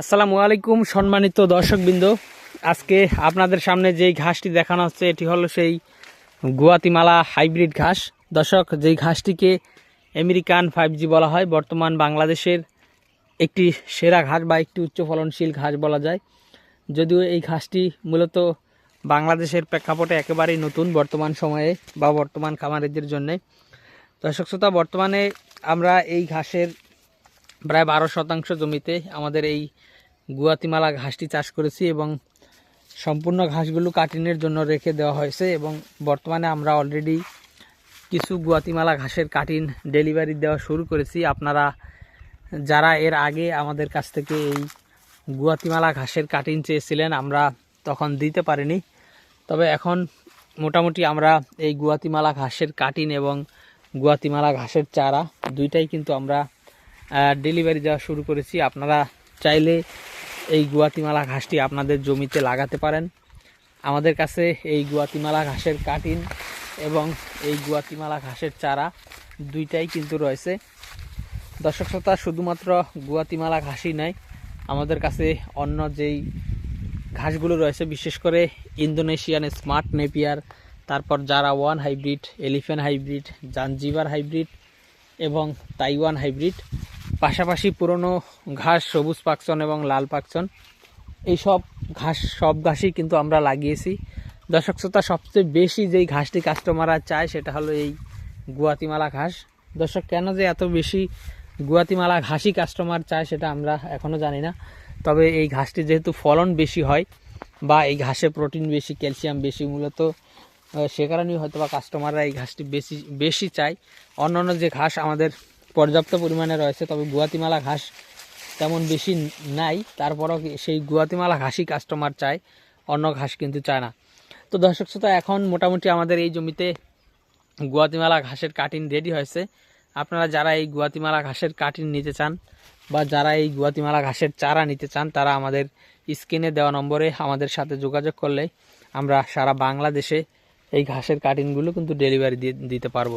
আসসালামু আলাইকুম, সম্মানিত দর্শকবৃন্দ। আজকে আপনাদের সামনে যেই ঘাসটি দেখানো হচ্ছে, এটি হলো সেই গুয়াতিমালা হাইব্রিড ঘাস। দর্শক, যেই ঘাসটিকে আমেরিকান ফাইভ বলা হয়, বর্তমান বাংলাদেশের একটি সেরা ঘাস বা একটি উচ্চ ফলনশীল ঘাস বলা যায়। যদিও এই ঘাসটি মূলত বাংলাদেশের প্রেক্ষাপটে একেবারেই নতুন বর্তমান সময়ে বা বর্তমান খামারিদের জন্যে। দর্শক শ্রোতা, বর্তমানে আমরা এই ঘাসের প্রায় বারো শতাংশ জমিতে আমাদের এই গুয়াতিমালা ঘাসটি চাষ করেছি এবং সম্পূর্ণ ঘাসগুলো কাটিনের জন্য রেখে দেওয়া হয়েছে এবং বর্তমানে আমরা অলরেডি কিছু গুয়াতিমালা ঘাসের কাটিন ডেলিভারি দেওয়া শুরু করেছি। আপনারা যারা এর আগে আমাদের কাছ থেকে এই গুয়াতিমালা ঘাসের কাটিন চেয়েছিলেন, আমরা তখন দিতে পারিনি। তবে এখন মোটামুটি আমরা এই গুয়াতিমালা ঘাসের কাটিন এবং গুয়াতিমালা ঘাসের চারা দুইটাই কিন্তু আমরা ডেলিভারি দেওয়া শুরু করেছি। আপনারা চাইলে এই গুয়াতিমালা ঘাসটি আপনাদের জমিতে লাগাতে পারেন। আমাদের কাছে এই গুয়াতিমালা ঘাসের কাটিন এবং এই গুয়াতিমালা ঘাসের চারা দুইটাই কিন্তু রয়েছে। দর্শক শ্রোতা, শুধুমাত্র গুয়াতিমালা ঘাসই নয়, আমাদের কাছে অন্য যেই ঘাসগুলো রয়েছে, বিশেষ করে ইন্দোনেশিয়ান স্মার্ট নেপিয়ার, তারপর যারা one hybrid, elephant hybrid Zanzibar hybrid এবং তাইওয়ান হাইব্রিড পাশাপাশি পুরনো ঘাস, সবুজ পাকচন এবং লাল পাকচন এই সব ঘাস, সব ঘাসই কিন্তু আমরা লাগিয়েছি। দর্শক শ্রোতা, সবচেয়ে বেশি যেই ঘাসটি কাস্টমাররা চায় সেটা হলো এই গুয়াতিমালা ঘাস। দর্শক, কেন যে এত বেশি গুয়াতিমালা ঘাসই কাস্টমার চায় সেটা আমরা এখনও জানি না। তবে এই ঘাসটি যেহেতু ফলন বেশি হয় বা এই ঘাসে প্রোটিন বেশি ক্যালসিয়াম বেশি মূলত সে কারণেই হয়তো বা কাস্টমাররা এই ঘাসটি বেশি বেশি চায়। অন্যান্য যে ঘাস আমাদের পর্যাপ্ত পরিমাণে রয়েছে, তবে গুয়াতিমালা ঘাস তেমন বেশি নাই। তারপরও সেই গুয়াতিমালা ঘাসই কাস্টমার চায়, অন্য ঘাস কিন্তু চায় না। তো দর্শক শ্রোতা, এখন মোটামুটি আমাদের এই জমিতে গুয়াতিমালা ঘাসের কাটিং রেডি হয়েছে। আপনারা যারা এই গুয়াতিমালা ঘাসের কাটিং নিতে চান বা যারা এই গুয়াতিমালা ঘাসের চারা নিতে চান, তারা আমাদের স্ক্রিনে দেওয়া নম্বরে আমাদের সাথে যোগাযোগ করলে আমরা সারা বাংলাদেশে এই ঘাসের কাটিংগুলো কিন্তু ডেলিভারি দিতে পারব।